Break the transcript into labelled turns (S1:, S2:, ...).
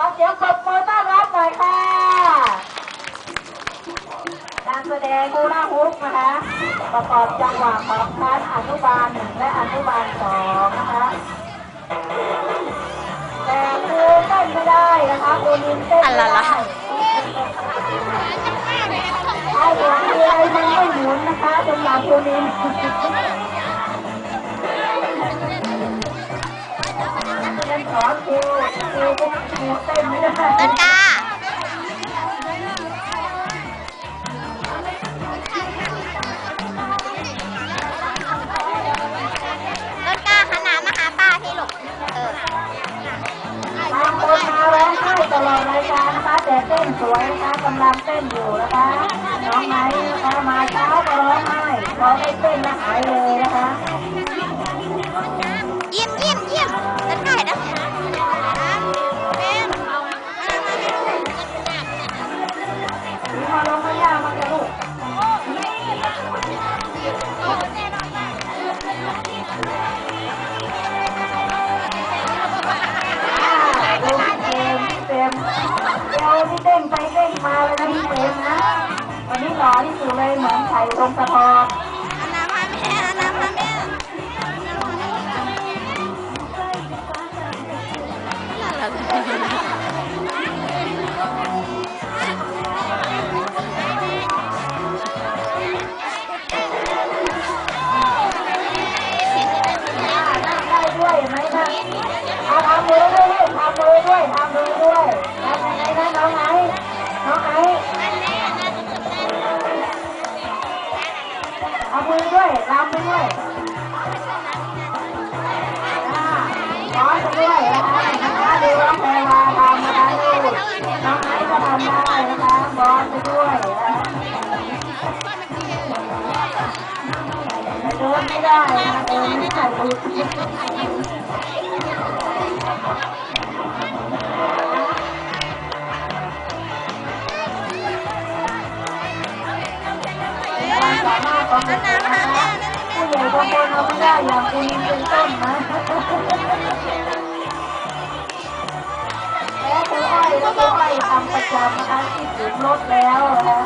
S1: ขอเสียงปรบมือต้อนรับหน่อยค่ะการแสดงฮูลาฮุกนะคะ ประกอบจังหวะของชั้นอนุบาลหนึ่งและอนุบาลสองนะคะแต่ครูเต้นไม่ได้นะคะครูนินเต้นไม่
S2: อันละ
S1: ได้
S2: ละ
S1: ไอ้หัวเรือไอ้มันไม่หมุนนะคะสำหรับครูนิน ต้นไม่ได้
S2: ต้นกล้าต้นกล้าหันหน้ามาหาป้าที่ลูกเออ
S1: บางคนมาร้องไห้ตลอดรายการนะคะแต่เต้นสวยนะคะกำลังเต้นอยู่นะคะ น้องไม้นะคะมาเช้าก็ร้องไห้พอได้เต้นแล้วหายเลยนะคะ
S2: เยี่ย มเดี๋
S1: ยวที่เต้นไปเต้นมาเลยนะพี่เต็มนะ วันนี้หล่อที่สุดเลยเหมือนไข่ลงสะทอง
S2: อัน มือ
S1: ด้วยรำไปด้วยอ่าร้อนไปด้วยนะคะนะคะดู บาไม่ได้อย่างคุณเป็นต้นนะแล้วคุณอ้อยแล้วครูอ้อยทำประจำนะคะที่ถึงรถแล้วนะคะ